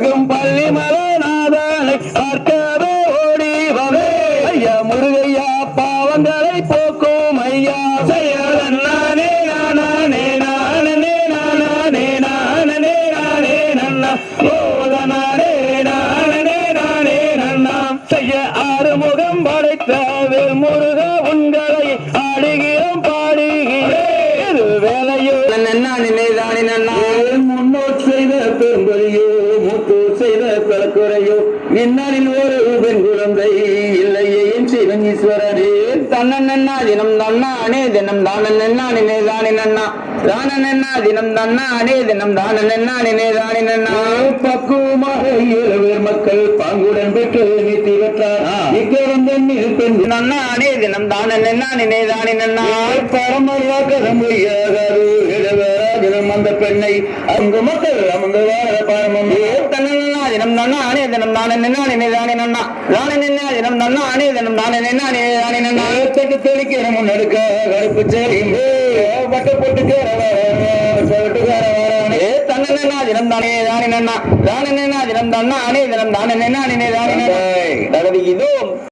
அருள்மிகும் பள்ளிமலநாதனை பார்க்கவே ஓடி வவே ஐயா முருகையா பாவங்களை போக்கும் ஐயா. செய்யலன்னானே நானே நானே நானே நானே நானே நன்னா. ஓதனானே நானே நானே நன்னா. செய்ய ஆறுமுகம் படைத்தவே முருக உங்களை ஆடுகிறோம் பாடுகிறேன் வேலையோ நன்னா நினைதானே நன்னா. முன்னோர் செய்த பெரும்பொழியோ பலக்குறையோ நின்னாரில் ஒரு பெண் குழந்தை இல்லையே சிவன் ஈஸ்வரனே தன்னன்னா தினம் தன்னானே தினம் தானன்னா நினைதானே நன்னா தானன்னா தினம் தன்னானே தினம் தானன்னா நினைதானே நன்னா பக்குவமாக ஏழு மக்கள் பாங்குடன் பெற்று நீத்தி பெற்றார். பெண் நன்னானே தினம் நன்னா அந்த பெண்ணை அங்கு மக்கள் அமர்ந்து வாழ பாரமம் தன்னா தினம் தன்னா அணே தினம் தானே நின்னா நினைதானே நன்னா. தானே நின்னா தினம் தன்னா அணே தினம் தானே நின்னா. நினைதானே நன்னா ஏத்தக்கு தெளிக்கிற முன்னெடுக்க கருப்பு சேரி வட்ட போட்டுக்கார ஏ தன்னா தினம் தானே தானே நன்னா. தானே நின்னா தினம் தன்னா அணே தினம் தானே நின்னா நினைதானே நன்னா. தகுதி இதோ